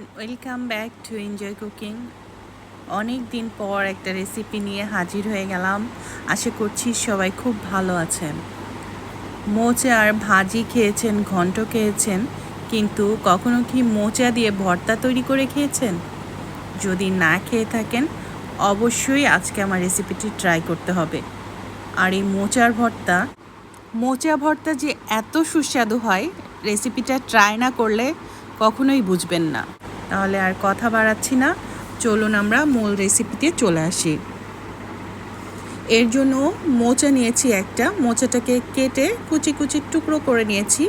Welcome back to enjoy cooking অনেক দিন পর একটা রেসিপি নিয়ে হাজির হয়ে গেলাম। আশা করছি সবাই খুব ভালো আছেন। মোচা আর ভাজি খেয়েছেন, ঘন্ট খেয়েছেন, কিন্তু কখনো কি মোচা দিয়ে ভর্তা তৈরি করে খেয়েছেন? যদি না খেয়ে থাকেন, অবশ্যই আজকে আমার রেসিপিটি ট্রাই করতে হবে। আর এই মোচার ভর্তা, মোচা ভর্তা যে এত সুস্বাদু হয় রেসিপিটা ট্রাই না করলে কখনোই বুঝবেন না। তাহলে আর কথা বাড়াচ্ছি না। চলুন আমরা মূল রেসিপিতে চলে আসি। এর জন্য মোচা নিয়েছি একটা। মোচাটাকে কেটে কুচি কুচি টুকরো করে নিয়েছি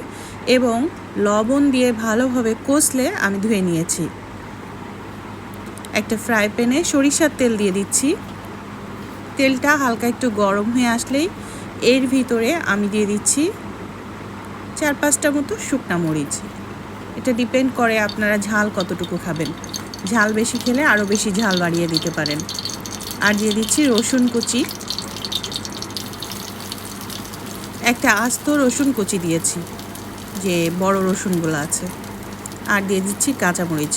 এবং লবণ দিয়ে ভালোভাবে কষলে আমি ধুয়ে নিয়েছি। একটা ফ্রাই প্যানে সরিষার তেল দিয়ে দিচ্ছি। তেলটা হালকা একটু গরম হয়ে আসলেই এর ভিতরে আমি দিয়ে দিচ্ছি চার পাঁচটা মতো শুকনা মরিচ। এটা ডিপেন্ড করে আপনারা ঝাল কতটুকু খাবেন। ঝাল বেশি খেলে আরও বেশি ঝাল বাড়িয়ে দিতে পারেন। আর দিয়ে দিচ্ছি রসুন কুচি। একটা আস্ত রসুন কুচি দিয়েছি, যে বড় রসুনগুলো আছে। আর দিয়ে দিচ্ছি কাঁচামরিচ।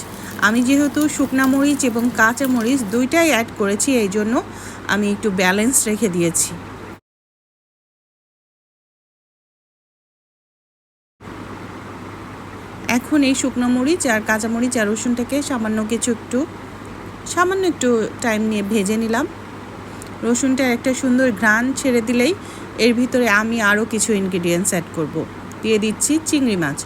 আমি যেহেতু শুকনা মরিচ এবং কাঁচা মরিচ দুইটাই অ্যাড করেছি এই জন্য আমি একটু ব্যালেন্স রেখে দিয়েছি। এখন এই শুকনো মরিচ আর কাঁচা মরিচ আর রসুনটাকে সামান্য কিছু একটু, সামান্য একটু টাইম নিয়ে ভেজে নিলাম। রসুনটা একটা সুন্দর ঘ্রাণ ছেড়ে দিলেই এর ভিতরে আমি আরও কিছু ইনগ্রিডিয়েন্টস অ্যাড করব। দিয়ে দিচ্ছি চিংড়ি মাছ।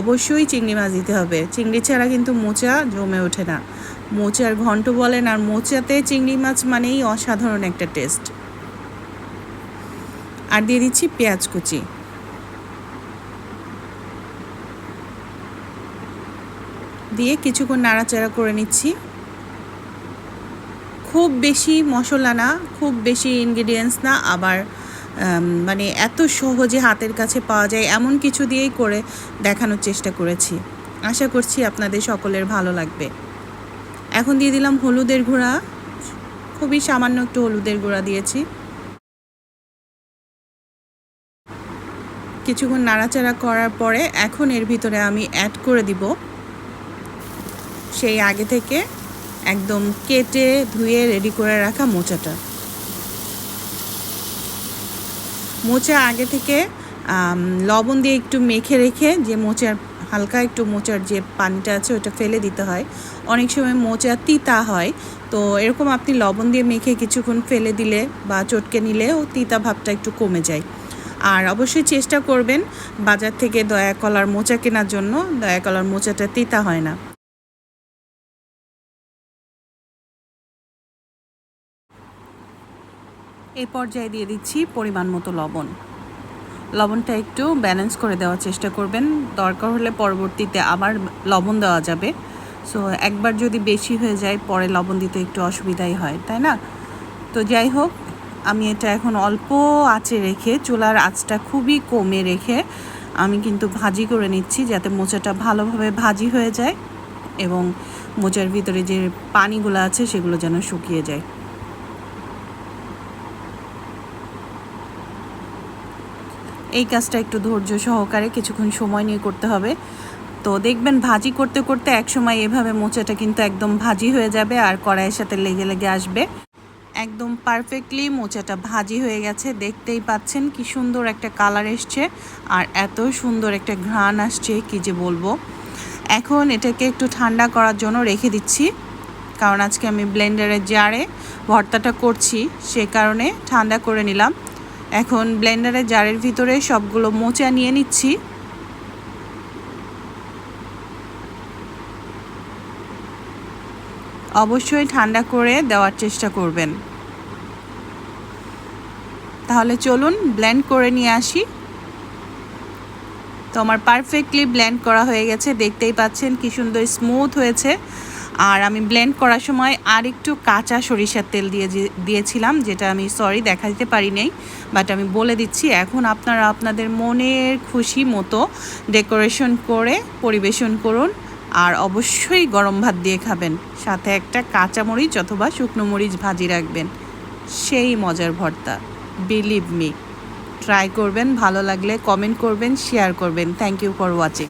অবশ্যই চিংড়ি মাছ দিতে হবে। চিংড়ি ছাড়া কিন্তু মোচা জমে ওঠে না। মোচার ঘন্ট বলেন আর মোচাতে চিংড়ি মাছ মানেই অসাধারণ একটা টেস্ট আর দিয়ে দিচ্ছি পেঁয়াজ কুচি। দিয়ে কিছুক্ষণ নাড়াচাড়া করে নিচ্ছি। খুব বেশি মশলা না, খুব বেশি ইনগ্রিডিয়েন্টস না, আবার মানে এত সহজে হাতের কাছে পাওয়া যায় এমন কিছু দিয়েই করে দেখানোর চেষ্টা করেছি। আশা করছি আপনাদের সকলের ভালো লাগবে। এখন দিয়ে দিলাম হলুদের গুঁড়া। খুবই সামান্য একটু হলুদের গুঁড়া দিয়েছি। কিছুক্ষণ নাড়াচাড়া করার পরে এখন এর ভিতরে আমি অ্যাড করে দিব। সেই আগে থেকে একদম কেটে ধুয়ে রেডি করে রাখা মোচাটা। মোচা আগে থেকে লবণ দিয়ে একটু মেখে রেখে যে মোচার, হালকা একটু মোচার যে পানিটা আছে ওটা ফেলে দিতে হয়। অনেক সময় মোচা তিতা হয়, তো এরকম আপনি লবণ দিয়ে মেখে কিছুক্ষণ ফেলে দিলে বা চটকে নিলে ও তিতা ভাবটা একটু কমে যায়। আর অবশ্যই চেষ্টা করবেন বাজার থেকে দয়া কলার মোচা কেনার জন্য। দয়া কলার মোচাটা তিতা হয় না। এই পর্যায়ে দিয়ে দিচ্ছি পরিমাণ মতো লবণ। লবণটা একটু ব্যালেন্স করে দেওয়ার চেষ্টা করবেন। দরকার হলে পরবর্তীতে আবার লবণ দেওয়া যাবে। সো একবার যদি বেশি হয়ে যায়, পরে লবণ দিতে একটু অসুবিধাই হয়, তাই না? তো যাই হোক, আমি এটা এখন অল্প আঁচে রেখে, চুলার আঁচটা খুবই কমে রেখে আমি কিন্তু ভাজি করে নিচ্ছি যাতে মোচাটা ভালোভাবে ভাজি হয়ে যায় এবং মোচার ভিতরে যে পানিগুলো আছে সেগুলো যেন শুকিয়ে যায়। এই কাজটা একটু ধৈর্য সহকারে কিছুক্ষণ সময় নিয়ে করতে হবে। তো দেখবেন ভাজি করতে করতে এক সময় এভাবে মোচাটা কিন্তু একদম ভাজি হয়ে যাবে আর কড়াইয়ের সাথে লেগে লেগে আসবে। একদম পারফেক্টলি মোচাটা ভাজি হয়ে গেছে। দেখতেই পাচ্ছেন কি সুন্দর একটা কালার এসছে আর এত সুন্দর একটা ঘ্রাণ আসছে, কি যে বলব। এখন এটাকে একটু ঠান্ডা করার জন্য রেখে দিচ্ছি। কারণ আজকে আমি ব্লেন্ডারের জারে ভর্তাটা করছি, সে কারণে ঠান্ডা করে নিলাম। এখন ব্লেন্ডারের জারের ভিতরে সবগুলো মোচা নিয়ে নিচ্ছি। অবশ্যই ঠান্ডা করে দেওয়ার চেষ্টা করবেন। তাহলে চলুন ব্লেন্ড করে নিয়ে আসি। তো আমার পারফেক্টলি ব্লেন্ড করা হয়ে গেছে, দেখতেই পাচ্ছেন কি সুন্দর স্মুথ হয়েছে। আর আমি ব্লেন্ড করার সময় আর একটু কাঁচা সরিষার তেল দিয়ে দিয়েছিলাম, যেটা আমি সরি দেখা দিতে পারি নাই বাট আমি বলে দিচ্ছি, এখন আপনারা আপনাদের মনের খুশি মতো ডেকোরেশন করে পরিবেশন করুন, আর অবশ্যই গরম ভাত দিয়ে খাবেন। সাথে একটা কাঁচা মরিচ অথবা শুকনো মরিচ ভাজি রাখবেন। সেই মজার ভর্তা বিলিভ মি ট্রাই করবেন, ভালো লাগলে কমেন্ট করবেন শেয়ার করবেন। Thank you for watching